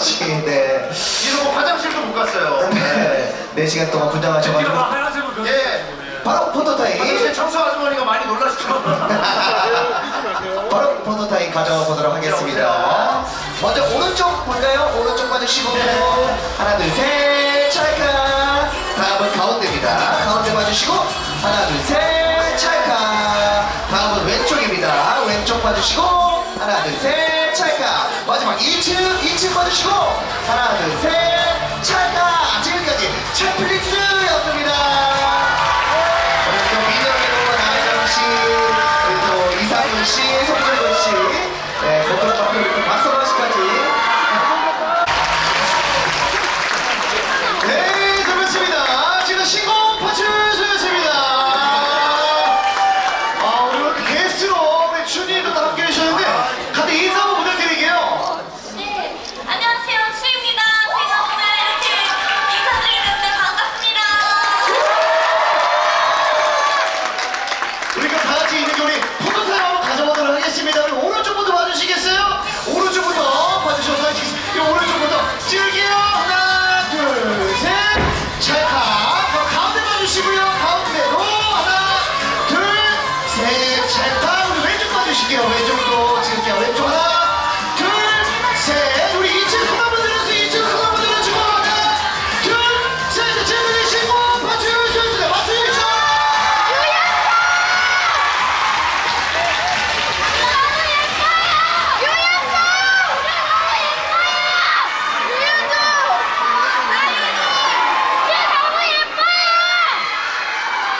씨, 네. 이거 뭐 화장실도 못 갔어요. 네. 4시간 동안 분장하셔가지고. 가 하얀색으로 변 예. 바로 포토타임. 화장실 청소 아주머니가 많이 놀라시더라고요. 바로 포토타임 가져가 보도록 하겠습니다. 먼저 오른쪽 볼까요? 오른쪽 봐주시고. 하나, 둘, 셋. 찰칵. 다음은 가운데입니다. 가운데 봐주시고. 하나, 둘, 셋. 찰칵. 다음은 왼쪽입니다. 왼쪽 봐주시고. 하나, 둘, 셋. 찰칵. 마지막 2층, 2층 봐주시고. 하나, 둘, 셋. 찰칵. 지금까지 채플릭스였습니다. 오늘 또 민영이로 나혜정 씨, 그리고 또 이상훈 씨, 송정근 씨, 주실게요. 왼쪽도 찍을게요. 왼쪽 하나, 둘, 셋. 우리 2층 손 한번 들어주세요. 2층 손 한번 들어주고 하나, 둘, 셋. 제대로 신고 봐주셨습니다. 맞습니다.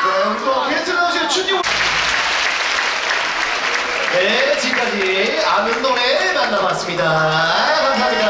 네, 우리 또 네, 지금까지 아는 노래 만나봤습니다. 감사합니다.